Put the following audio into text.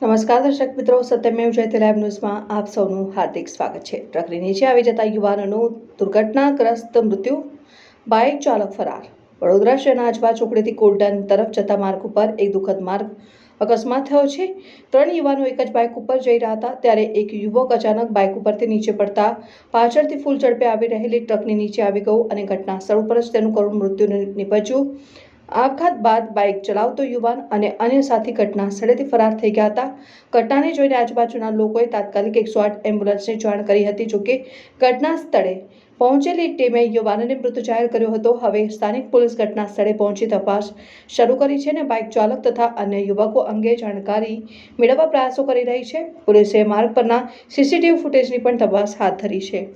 નમસ્કાર દર્શક મિત્રો, સત્યમેવ જયતે લાઈવ ન્યૂઝમાં આપ સૌનું હાર્દિક સ્વાગત છે. ટ્રકની નીચે આવી જતા યુવાનોનું દુર્ઘટનાગ્રસ્ત મૃત્યુ, બાઇક ચાલક ફરાર. વડોદરા શહેરના આજવા ચોકડીથી કોલ્ડન તરફ જતા માર્ગ ઉપર એક દુઃખદ માર્ગ અકસ્માત થયો છે. ત્રણ યુવાનો એક જ બાઇક ઉપર જઈ રહ્યા હતા, ત્યારે એક યુવક અચાનક બાઇક ઉપરથી નીચે પડતા પાછળથી ફૂલ ઝડપે આવી રહેલી ટ્રકની નીચે આવી ગયું અને ઘટના સ્થળ ઉપર જ તેનું કરુણ મૃત્યુ નિપજ્યું. આપઘાત બાદ બાઇક ચલાવતો યુવાન અને અન્ય સાથી ઘટના સ્થળેથી ફરાર થઈ ગયા હતા. ઘટનાને જોઈને આજુબાજુના લોકોએ તાત્કાલિક એકસો આઠ એમ્બ્યુલન્સને જાણ કરી હતી જોકે ઘટના સ્થળે પહોંચેલી ટીમે યુવાનને મૃત જાહેર કર્યો હતો. હવે સ્થાનિક પોલીસ ઘટના સ્થળે પહોંચી તપાસ શરૂ કરી છે અને બાઇક ચાલક તથા અન્ય યુવકો અંગે જાણકારી મેળવવા પ્રયાસો કરી રહી છે. પોલીસે માર્ગ પરના સીસીટીવી ફૂટેજની પણ તપાસ હાથ ધરી છે.